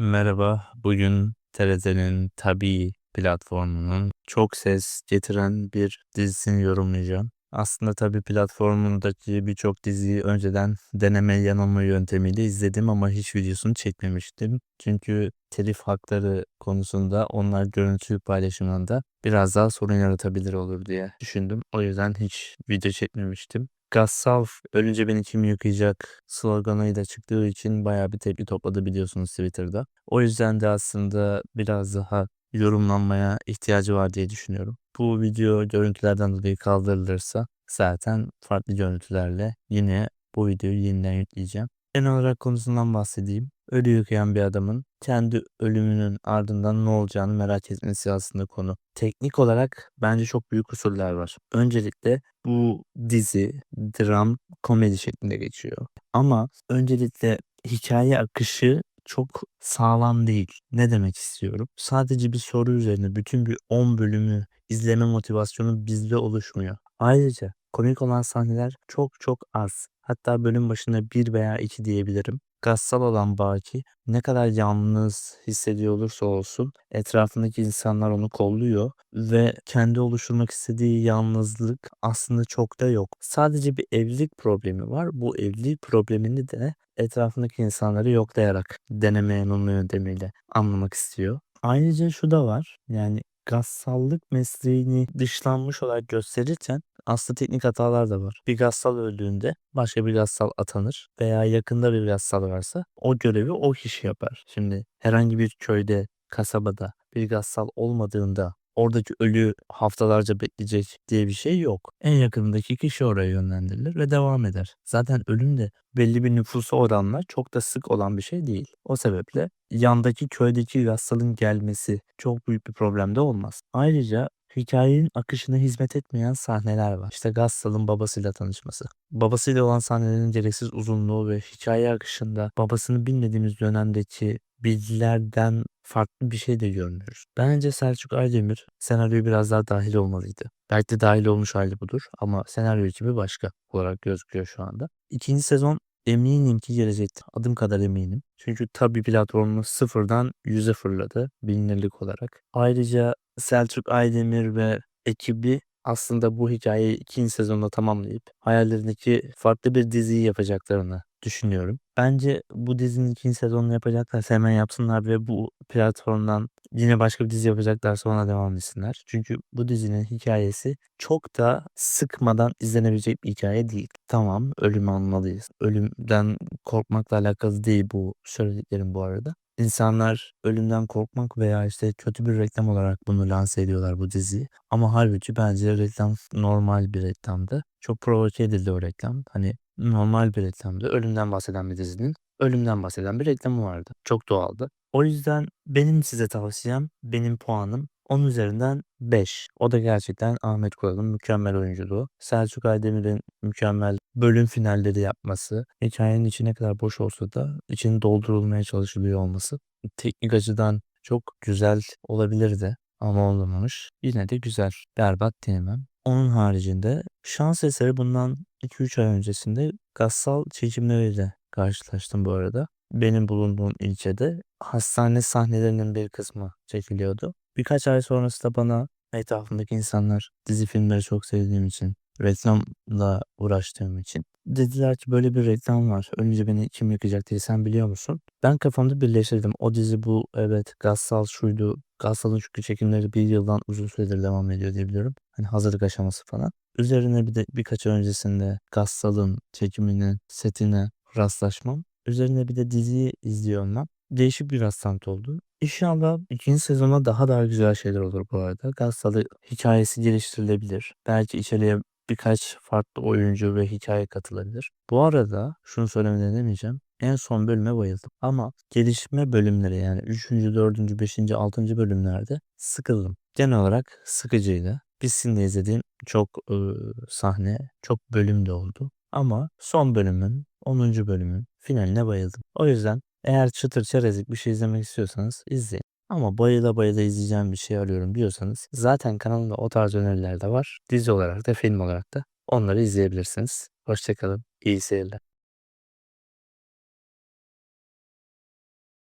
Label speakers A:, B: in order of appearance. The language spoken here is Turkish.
A: Merhaba, bugün TRT'nin Tabii platformunun çok ses getiren bir dizisini yorumlayacağım. Aslında Tabii platformundaki birçok diziyi önceden deneme yanılma yöntemiyle izledim ama hiç videosunu çekmemiştim. Çünkü telif hakları konusunda onlar görüntü paylaşımında biraz daha sorun yaratabilir olur diye düşündüm. O yüzden hiç video çekmemiştim. Gassal ölünce beni kim yıkayacak sloganıyla çıktığı için bayağı bir tepki topladı biliyorsunuz Twitter'da. O yüzden de aslında biraz daha yorumlanmaya ihtiyacı var diye düşünüyorum. Bu video görüntülerden dolayı kaldırılırsa zaten farklı görüntülerle yine bu videoyu yeniden yükleyeceğim. Genel olarak konusundan bahsedeyim. Ölü yıkayan bir adamın kendi ölümünün ardından ne olacağını merak etmesi aslında konu. Teknik olarak bence çok büyük kusurlar var. Öncelikle bu dizi dram komedi şeklinde geçiyor. Ama öncelikle hikaye akışı çok sağlam değil. Ne demek istiyorum? Sadece bir soru üzerine bütün bir 10 bölümü izleme motivasyonu bizde oluşmuyor. Ayrıca komik olan sahneler çok çok az. Hatta bölüm başında bir veya iki diyebilirim. Gassal olan Baki ne kadar yalnız hissediyor olursa olsun etrafındaki insanlar onu kolluyor ve kendi oluşturmak istediği yalnızlık aslında çok da yok. Sadece bir evlilik problemi var. Bu evlilik problemini de etrafındaki insanları yoklayarak deneme yanılma yöntemiyle anlamak istiyor. Ayrıca şu da var. Yani gassallık mesleğini dışlanmış olarak gösterirken aslında teknik hatalar da var. Bir gassal öldüğünde başka bir gassal atanır veya yakında bir gassal varsa o görevi o kişi yapar. Şimdi herhangi bir köyde, kasabada bir gassal olmadığında oradaki ölü haftalarca bekleyecek diye bir şey yok. En yakınındaki kişi oraya yönlendirilir ve devam eder. Zaten ölüm de belli bir nüfusa oranla çok da sık olan bir şey değil. O sebeple yandaki köydeki gassalın gelmesi çok büyük bir problem de olmaz. Ayrıca hikayenin akışına hizmet etmeyen sahneler var. İşte Gassal'ın babasıyla tanışması. Babasıyla olan sahnelerin gereksiz uzunluğu ve hikaye akışında babasını bilmediğimiz dönemdeki bilgilerden farklı bir şey de görmüyoruz. Bence Selçuk Aydemir senaryoya biraz daha dahil olmalıydı. Belki de dahil olmuş hali budur ama senaryo ekibi başka olarak gözüküyor şu anda. İkinci sezon eminim ki gelecektir. Adım kadar eminim. Çünkü tabi platformunu sıfırdan yüze fırladı bilinirlik olarak. Ayrıca Selçuk Aydemir ve ekibi aslında bu hikayeyi ikinci sezonda tamamlayıp hayallerindeki farklı bir diziyi yapacaklarını düşünüyorum. Bence bu dizinin ikinci sezonunu yapacaklarsa hemen yapsınlar ve bu platformdan yine başka bir dizi yapacaklarsa ona devam etsinler. Çünkü bu dizinin hikayesi çok da sıkmadan izlenebilecek bir hikaye değil. Tamam ölüm almalıyız. Ölümden korkmakla alakalı değil bu söylediklerim bu arada. İnsanlar ölümden korkmak veya işte kötü bir reklam olarak bunu lanse ediyorlar bu diziyi. Ama halbuki bence reklam normal bir reklamdı. Çok provoke edildi o reklam. Hani normal bir reklamdı. Ölümden bahseden bir dizinin ölümden bahseden bir reklamı vardı. Çok doğaldı. O yüzden benim size tavsiyem, benim puanım 10 üzerinden 5. O da gerçekten Ahmet Kural'ın mükemmel oyunculuğu. Selçuk Aydemir'in mükemmel bölüm finalleri yapması. Hikayenin içi ne kadar boş olsa da içinin doldurulmaya çalışılıyor olması. Teknik açıdan çok güzel olabilirdi ama olmamış. Yine de güzel. Berbat diyemem. Onun haricinde şans eseri bundan 2-3 ay öncesinde Gassal çekimleriyle karşılaştım bu arada. Benim bulunduğum ilçede hastane sahnelerinin bir kısmı çekiliyordu. Birkaç ay sonrasında bana etrafımdaki insanlar dizi filmleri çok sevdiğim için, reklamla uğraştığım için dediler ki böyle bir reklam var. Önce beni kim yakacak diye sen biliyor musun? Ben kafamda birleştirdim. O dizi bu evet Gassal şuydu. Gassal'ın çünkü çekimleri bir yıldan uzun süredir devam ediyor diye biliyorum. Hani hazırlık aşaması falan. Üzerine bir de birkaç öncesinde Gassal'ın çekiminin setine rastlaşmam. Üzerine bir de diziyi izliyorum ben. Değişik bir rastlantı oldu. İnşallah ikinci sezona daha daha güzel şeyler olur bu arada. Gassal'ı hikayesi geliştirilebilir. Belki içeriye birkaç farklı oyuncu ve hikaye katılabilir. Bu arada şunu söylemeden demeyeceğim. En son bölüme bayıldım. Ama gelişme bölümleri yani 3. 4. 5. 6. bölümlerde sıkıldım. Genel olarak sıkıcıydı. Bizimle izlediğim çok e, sahne, çok bölüm de oldu. Ama son bölümün, 10. bölümün finaline bayıldım. O yüzden eğer çıtır çerezlik bir şey izlemek istiyorsanız izleyin. Ama bayıla bayıla izleyeceğim bir şey arıyorum diyorsanız zaten kanalımda o tarz öneriler de var. Dizi olarak da film olarak da onları izleyebilirsiniz. Hoşçakalın. İyi seyirler.